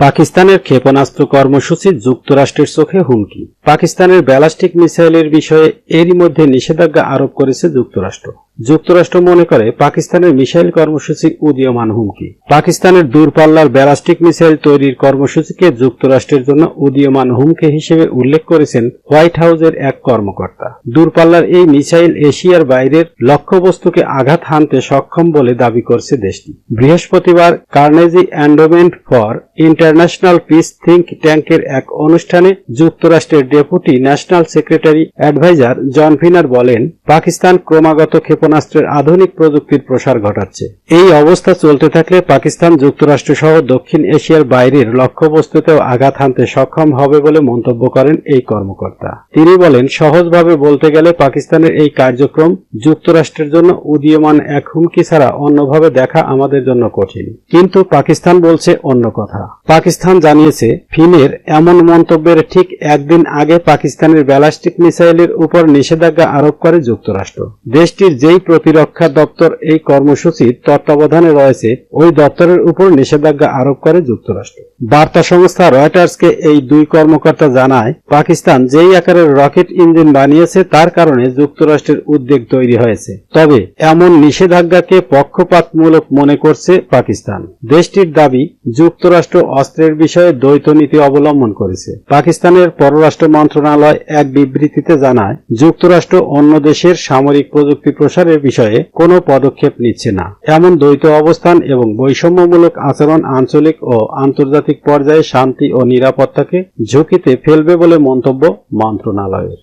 পাকিস্তানের ক্ষেপণাস্ত্র কর্মসূচি যুক্তরাষ্ট্রের চোখে হুমকি। পাকিস্তানের ব্যালাস্টিক মিসাইলের বিষয়ে এরই মধ্যে নিষেধাজ্ঞা আরোপ করেছে যুক্তরাষ্ট্র। যুক্তরাষ্ট্র মনে করে পাকিস্তানের মিসাইল কর্মসূচি উদীয়মান হুমকি। পাকিস্তানের দূরপাল্লার ব্যালাস্টিক মিসাইল তৈরির কর্মসূচিকে যুক্তরাষ্ট্রের জন্য উদীয়মান হুমকি হিসেবে উল্লেখ করেছেন হোয়াইট হাউসের এক কর্মকর্তা। দূরপাল্লার এই মিসাইল এশিয়ার বাইরের লক্ষ্যবস্তুকে আঘাত হানতে সক্ষম বলে দাবি করছে দেশটি। বৃহস্পতিবার Carnegie Endowment for International Peace think ট্যাঙ্কের এক অনুষ্ঠানে যুক্তরাষ্ট্রের deputy national secretary adviser John Finer বলেন, পাকিস্তান ক্রমাগত ক্ষেপণাস্ত্রের আধুনিক প্রযুক্তির প্রসার ঘটাচ্ছে। এই অবস্থা চলতে থাকলে পাকিস্তান যুক্তরাষ্ট্র সহ দক্ষিণ এশিয়ার বাইরের লক্ষ্যবস্তুতেও আঘাত হানতে সক্ষম হবে বলে মন্তব্য করেন এই কর্মকর্তা। তিনি বলেন, সহজভাবে বলতে গেলে পাকিস্তানের এই কার্যক্রম যুক্তরাষ্ট্রের জন্য উদীয়মান এক হুমকি ছাড়া অন্যভাবে দেখা আমাদের জন্য কঠিন। কিন্তু পাকিস্তান বলছে অন্য কথা। পাকিস্তান জানিয়েছে, ফিনের এমন মন্তব্যের ঠিক একদিন আগে পাকিস্তানের ব্যালাস্টিক মিসাইলের উপর নিষেধাজ্ঞা আরোপ করে যুক্তরাষ্ট্র। দেশটির যেই প্রতিরক্ষা দপ্তর এই কর্মসূচির তত্ত্বাবধানে রয়েছে, ওই দপ্তরের উপর নিষেধাজ্ঞা আরোপ করে যুক্তরাষ্ট্র। বার্তা সংস্থা রয়টার্সকে এই দুই কর্মকর্তা জানায়, পাকিস্তান যেই আকারের রকেট ইঞ্জিন বানিয়েছে তার কারণে যুক্তরাষ্ট্রের উদ্বেগ তৈরি হয়েছে। তবে এমন নিষেধাজ্ঞাকে পক্ষপাতমূলক মনে করছে পাকিস্তান। দেশটির দাবি, যুক্তরাষ্ট্র অস্ত্রের বিষয়ে দ্বৈত নীতি অবলম্বন করেছে। পাকিস্তানের পররাষ্ট্র মন্ত্রণালয় এক বিবৃতিতে জানায়, যুক্তরাষ্ট্র অন্য দেশের সামরিক প্রযুক্তি প্রসারের বিষয়ে কোনো পদক্ষেপ নিচ্ছে না। এমন দ্বৈত অবস্থান এবং বৈষম্যমূলক আচরণ আঞ্চলিক ও আন্তর্জাতিক পর্যায়ে শান্তি ও নিরাপত্তাকে ঝুঁকিতে ফেলবে বলে মন্তব্য মন্ত্রণালয়ের।